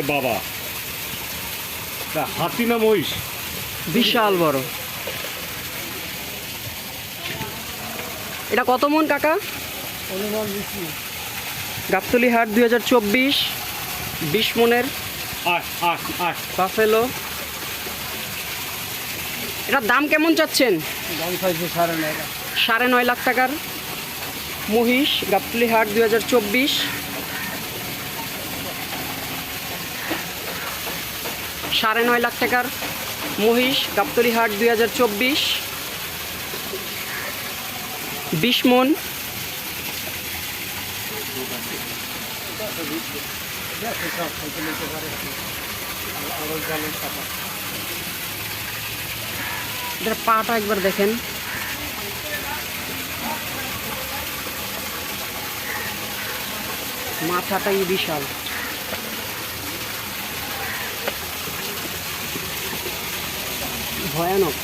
এ বাবা। হাতি না মহিষ? বিশাল বড়। এটা কত মন কাকা? গাবতলি হাট দুই হাজার চব্বিশ বিশ মনের আট আট আট। বাফেলো। এটার দাম কেমন চাচ্ছেন? সাড়ে নয় লাখ। সাড়ে নয় লাখ টাকার মহিষ গাবতলি হাট দুই হাজার চব্বিশ। সাড়ে নয় লাখ টাকার মহিষ গাবতলি হাট দুই হাজার চব্বিশ বিশ মন পাটা একবার দেখেন। মাথাটাই বিশাল। ভয়ানক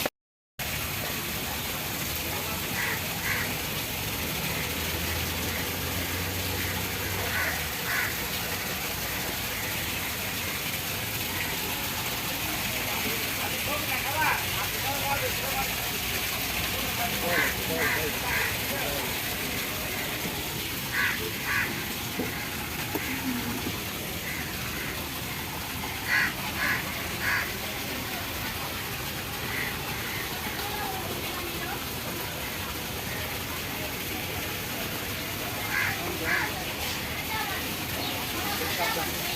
Yeah.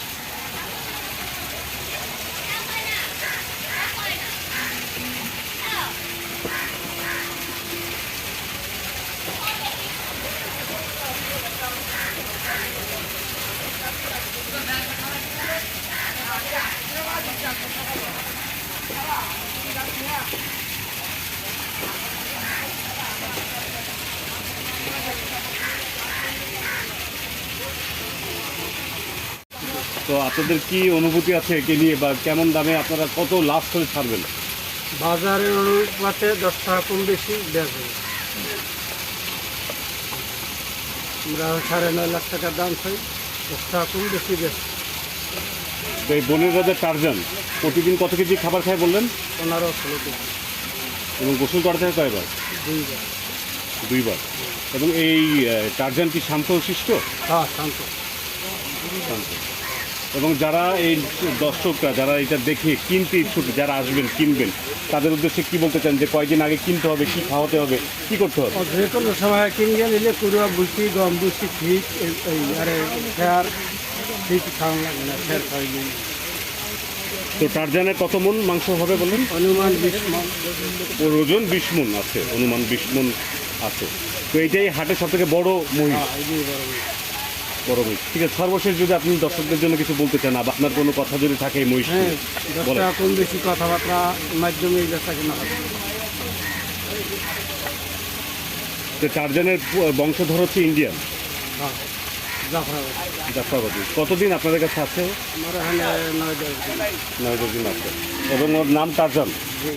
তো আপনাদের কি অনুভূতি আছে একে নিয়ে বা কেমন দামে আপনারা কত লাভ করে ছাড়বেন? বাজারের অনুপাতে দশ টাকা কম বেশি বেচবে আমরা সাড়ে নয় লাখ টাকার দাম চাই দশ টাকা কম বেশি বেচবে তো এই বনের রাজা টার্জান প্রতিদিন কত কেজি খাবার খায় বললেন? পনেরো ষোলো কেজি। এবং গোসল করতে হয় কয়বার? দুইবার। দুইবার। এবং এই আহ, টার্জান কি শান্ত শিষ্ট? হ্যাঁ শান্ত। শান্ত। এবং যারা এই দর্শকরা যারা এটা দেখে কিনতে ইচ্ছুক যারা আসবেন কিনবেন তাদের উদ্দেশ্যে কি বলতে চান যে কয়দিন আগে কিনতে হবে কি খাওয়াতে হবে কি করতে হবে? যে কোনো সময় কিনবে নিলে কুড়া বুসি গম বুসি ঠিক আরে ফেয়ার না তো টার্জানের কত মন মাংস হবে বলুন? অনুমান বিশ মন। ওর ওজন বিশ মন আছে অনুমান বিশ মন আছে। তো এইটাই হাটের সব থেকে বড় মহিষ। হ্যাঁ বড় মহিষ ঠিক আছে সর্বশেষ যদি আপনি দর্শকদের জন্য কিছু বলতে চান বা আপনার কোনো কথা যদি থাকে এই মহিষ হ্যাঁ বেশি কথাবার্তা মাধ্যমে এই কেনা হবে? তো টার্জানের বংশধর হচ্ছে ইন্ডিয়ান। হ্যাঁ জাফরাবাদ। কতদিন আপনাদের কাছে আছে? নয় দশ দিন। আছে। এবং ওর নাম টার্জান